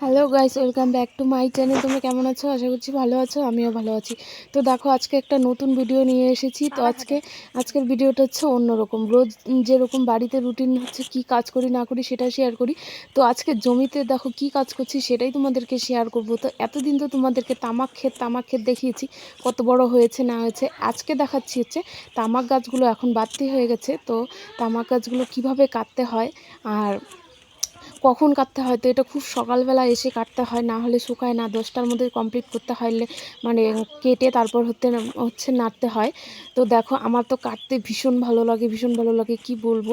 Hello guys welcome back to my channel তুমি কেমন আছো? আশা করছি ভালো আছো আমিও ভালো আছি। তো দেখো আজকে একটা নতুন ভিডিও নিয়ে এসেছি। তো আজকে আজকের ভিডিওটা হচ্ছে অন্যরকম। রোজ যেরকম বাড়িতে রুটিন হচ্ছে কি কাজ করি না করি সেটা শেয়ার করি। তো আজকে জমিতে দেখো কি কাজ করছি সেটাই তোমাদেরকে শেয়ার করব। তো এতদিন তো তোমাদেরকে তামাক ক্ষেত তামাক ক্ষেত দেখিয়েছি কত বড় হয়েছে না হয়েছে। আজকে দেখাচ্ছি হচ্ছে তামাক গাছগুলো এখন বাড়তি হয়ে গেছে। তো তামাক গাছগুলো কীভাবে কাটতে হয় আর কখন কাটতে হয়? তো এটা খুব সকালবেলা এসে কাটতে হয়, না হলে শুকায় না। দশটার মধ্যে কমপ্লিট করতে হলে মানে কেটে তারপর হতে, হচ্ছে নাড়তে হয়। তো দেখো, আমার তো কাটতে ভীষণ ভালো লাগে, ভীষণ ভালো লাগে, কি বলব?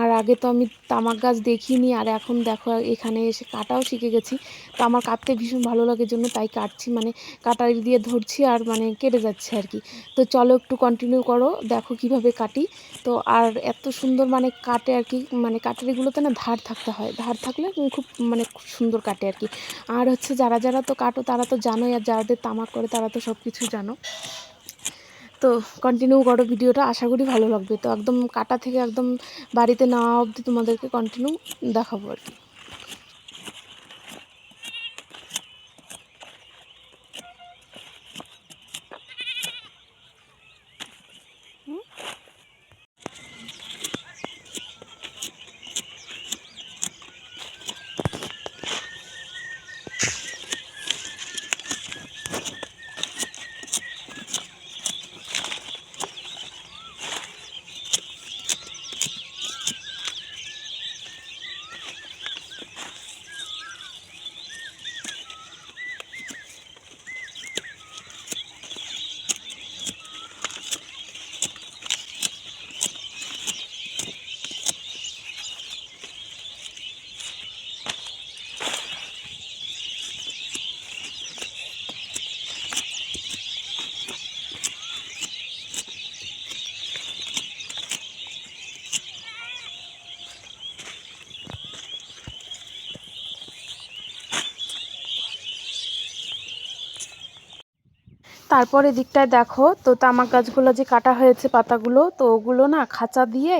আর আগে তো আমি তামাক গাছ দেখিনি, আর এখন দেখো, এখানে এসে কাটাও শিখে গেছি। তো আমার কাটতে ভীষণ ভালো লাগে, জন্য তাই কাটছি মানে কাটারি দিয়ে ধরছি আর মানে কেটে যাচ্ছে আর কি। তো চলো একটু কন্টিনিউ করো, দেখো কীভাবে কাটি। তো আর এত সুন্দর মানে কাটে আর কি মানে কাটারিগুলোতে না ধার থাকতে হয়, ধার থাকলে খুব মানে খুব সুন্দর কাটে আর কি। আর হচ্ছে যারা যারা তো কাটো তারা তো জানোই, আর যাদের তামাক করে তারা তো সব কিছু জানো। তো কন্টিনিউ করো ভিডিওটা, আশা করি ভালো লাগবে। তো একদম কাটা থেকে একদম বাড়িতে নেওয়া অবধি তোমাদেরকে কন্টিনিউ দেখাবো আর কি। তারপরে দিকটায় দেখো, তো তামাক গাছগুলো যে কাটা হয়েছে পাতাগুলো, তো ওগুলো না খাঁচা দিয়ে,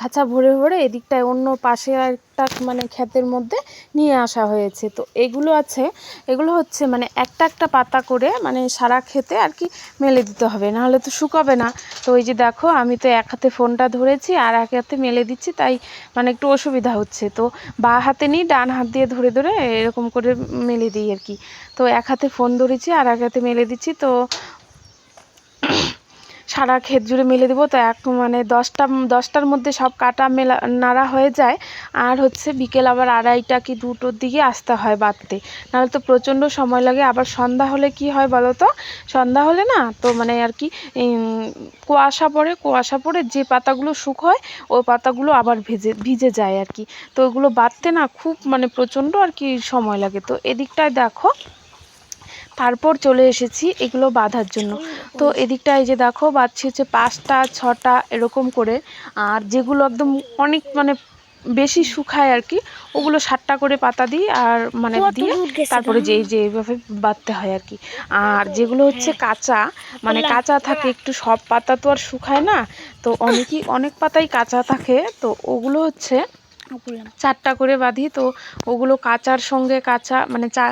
খাঁচা ভরে ভরে এদিকটায় অন্য পাশে একটা মানে ক্ষেতের মধ্যে নিয়ে আসা হয়েছে। তো এগুলো আছে, এগুলো হচ্ছে মানে একটা একটা পাতা করে মানে সারা খেতে আর কি মেলে দিতে হবে, নাহলে তো শুকাবে না। তো ওই যে দেখো, আমি তো এক হাতে ফোনটা ধরেছি আর এক হাতে মেলে দিচ্ছি, তাই মানে একটু অসুবিধা হচ্ছে। তো বা হাতে নিই, ডান হাত দিয়ে ধরে ধরে এরকম করে মেলে দিই আর কি। তো এক হাতে ফোন ধরেছি আর এক হাতে মেলে দিচ্ছি, তো সারা ক্ষেত জুড়ে মেলে দেবো। তো এক মানে দশটা, দশটার মধ্যে সব কাটা মেলা, নাড়া হয়ে যায়। আর হচ্ছে বিকেল আবার আড়াইটা কি দুটোর দিকে আসতে হয় বাঁধতে নাহলে তো প্রচণ্ড সময় লাগে। আবার সন্ধ্যা হলে কি হয় বলো তো? সন্ধ্যা হলে না তো মানে আর কি কুয়াশা পড়ে কুয়াশা পড়ে যে পাতাগুলো শুকোয় ওই পাতাগুলো আবার ভেজে, ভিজে যায় আর কি। তো ওগুলো বাঁধতে না খুব মানে প্রচণ্ড আর কি সময় লাগে। তো এদিকটায় দেখো তারপর চলে এসেছি এগুলো বাঁধার জন্য। তো এদিকটা এই যে দেখো বাঁধছি হচ্ছে পাঁচটা ছটা এরকম করে। আর যেগুলো একদম অনেক মানে বেশি শুকায় আর কি ওগুলো সাতটা করে পাতা দিই আর মানে দিয়ে তারপরে যে যে এইভাবে বাঁধতে হয় আর কি। আর যেগুলো হচ্ছে হ্যাঁ। কাঁচা মানে কাঁচা থাকে একটু সব পাতা তো আর শুকায় না। তো অনেকই অনেক পাতাই কাঁচা থাকে। তো ওগুলো হচ্ছে চারটা করে বাঁধি তো ওগুলো কাঁচার সঙ্গে কাঁচা মানে চা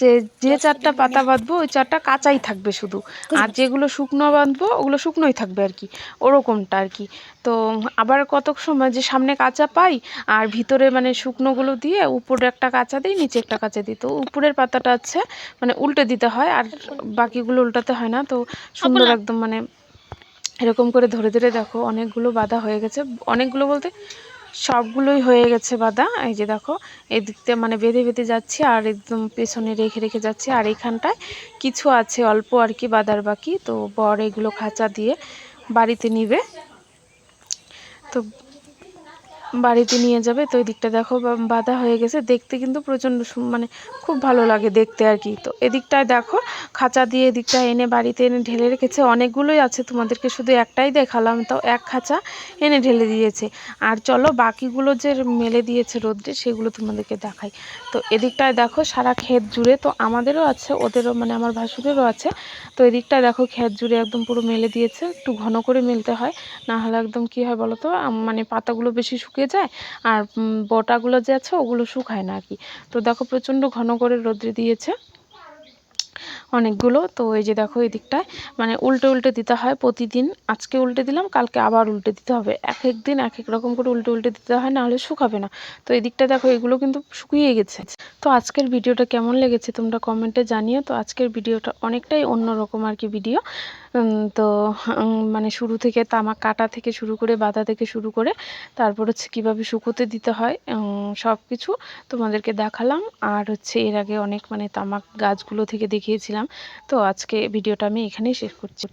যে যে চারটা পাতা বাঁধবো ওই চারটা কাঁচাই থাকবে শুধু। আর যেগুলো শুকনো বাঁধবো ওগুলো শুকনোই থাকবে আর কি ওরকমটা আর কি। তো আবার কত সময় যে সামনে কাঁচা পাই আর ভিতরে মানে শুকনোগুলো দিয়ে উপরে একটা কাঁচা দিই নিচে একটা কাঁচা দিই তো উপরের পাতাটা আছে মানে উল্টে দিতে হয় আর বাকিগুলো উল্টাতে হয় না তো সুন্দর একদম মানে এরকম করে ধরে ধরে দেখো অনেকগুলো বাঁধা হয়ে গেছে। অনেকগুলো বলতে সবগুলোই হয়ে গেছে বাদা। এই যে দেখো, এদিকতে মানে বেঁধে বেঁধে যাচ্ছে আর একদম পেছনে রেখে রেখে যাচ্ছে। আর এখানটায় কিছু আছে, অল্প আর কি বাদার বাকি। তো বর এগুলো খাঁচা দিয়ে বাড়িতে নিবে। তো বাড়িতে নিয়ে যাবে তো ওই দিকটা দেখো বাঁধা হয়ে গেছে। দেখতে কিন্তু প্রচণ্ড মানে খুব ভালো লাগে দেখতে আর কি। তো এদিকটায় দেখো, খাঁচা দিয়ে এদিকটায় এনে বাড়িতে এনে ঢেলে রেখেছে। অনেকগুলোই আছে, তোমাদেরকে শুধু একটাই দেখালাম। তো এক খাঁচা এনে ঢেলে দিয়েছে। আর চলো বাকিগুলো যে মেলে দিয়েছে রোদ্রে, সেগুলো তোমাদেরকে দেখাই। তো এদিকটায় দেখো, সারা ক্ষেত জুড়ে তো আমাদেরও আছে, ওদেরও মানে আমার ভাসুরেরও আছে। তো এদিকটায় দেখো, ক্ষেত জুড়ে একদম পুরো মেলে দিয়েছে। একটু ঘন করে মেলতে হয়, না হলে একদম কি হয় বলো তো মানে পাতাগুলো বেশি যায় আর বোটাগুলো যে আছে ওগুলো শুকায় না আর কি তো দেখো প্রচণ্ড ঘন করে রোদ্রে দিয়েছে অনেকগুলো। তো এই যে দেখো এই দিকটায় মানে উল্টে উল্টে দিতে হয় প্রতিদিন। আজকে উল্টে দিলাম, কালকে আবার উল্টে দিতে হবে। এক এক দিন এক এক রকম করে উল্টে উল্টে দিতে হয়, নাহলে শুকাবে না। তো এই দিকটা দেখো, এগুলো কিন্তু শুকিয়ে গেছে। তো আজকের ভিডিওটা কেমন লেগেছে তোমরা কমেন্টে জানিও। তো আজকের ভিডিওটা অনেকটাই অন্যরকম আর কি ভিডিও। তো মানে শুরু থেকে তামাক কাটা থেকে শুরু করে বাঁধা থেকে শুরু করে তারপর হচ্ছে কীভাবে শুকোতে দিতে হয় সব কিছু তোমাদেরকে দেখালাম। আর হচ্ছে এর আগে অনেক মানে তামাক গাছগুলো থেকে দেখিয়েছিলাম। তো আজকে ভিডিওটা আমি এখানেই শেষ করছি।